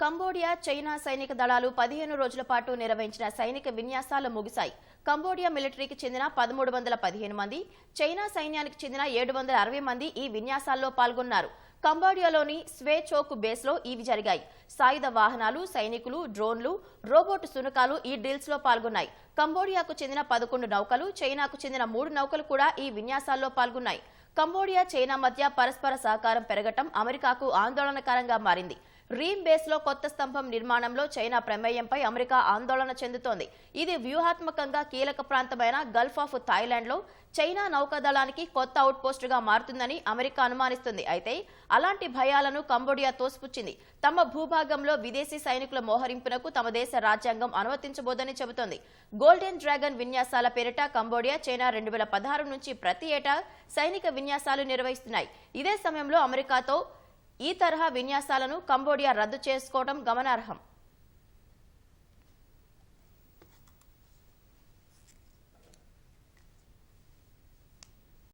Cambodia China సైనిక దళాలు పదిహేను రోజుల పాటు నిర్వహించిన సైనిక విన్యాసాలు ముగిశాయి. కంబోడియా మిలిటరీకి చెందిన పదమూడు వందల పదిహేను మంది చైనా సైన్యానికి చెందిన ఏడు వందల అరవై మంది ఈ విన్యాసాల్లో పాల్గొన్నారు. కంబోడియాలోని స్వేచోక్ బేస్లో ఇవి జరిగాయి. సాయుధ వాహనాలు సైనికులు డ్రోన్లు రోబోట్ సునకాలు ఈ డీల్స్లో పాల్గొన్నాయి. కంబోడియాకు చెందిన పదకొండు నౌకలు చైనాకు చెందిన మూడు నౌకలు కూడా ఈ విన్యాసాల్లో పాల్గొన్నాయి. కంబోడియా చైనా మధ్య పరస్పర సహకారం పెరగటం అమెరికాకు ఆందోళనకరంగా మారింది. రీమ్ బేస్లో కొత్త స్తంభం నిర్మాణంలో చైనా ప్రమేయంపై అమెరికా ఆందోళన చెందుతోంది. ఇది వ్యూహాత్మకంగా కీలక ప్రాంతమైన గల్ఫ్ ఆఫ్ థాయిలాండ్లో చైనా నౌకాదళానికి కొత్త అవుట్పోస్టుగా మారుతుందని అమెరికా అనుమానిస్తుంది. అయితే అలాంటి భయాలను కంబోడియా తోసిపుచ్చింది. తమ భూభాగంలో విదేశీ సైనికుల మోహరింపునకు తమ దేశ రాజ్యాంగం అనుమతించబోదని చెబుతోంది. గోల్డెన్ డ్రాగన్ విన్యాసాల పేరిట కంబోడియా చైనా రెండు వేల పదహారు నుంచి ప్రతి ఏటా సైనిక విన్యాసాలు నిర్వహిస్తున్నాయి. ఇదే సమయంలో అమెరికాతో ఈ తరహా విన్యాసాలను కంబోడియా రద్దు చేసుకోవడం గమనార్హం.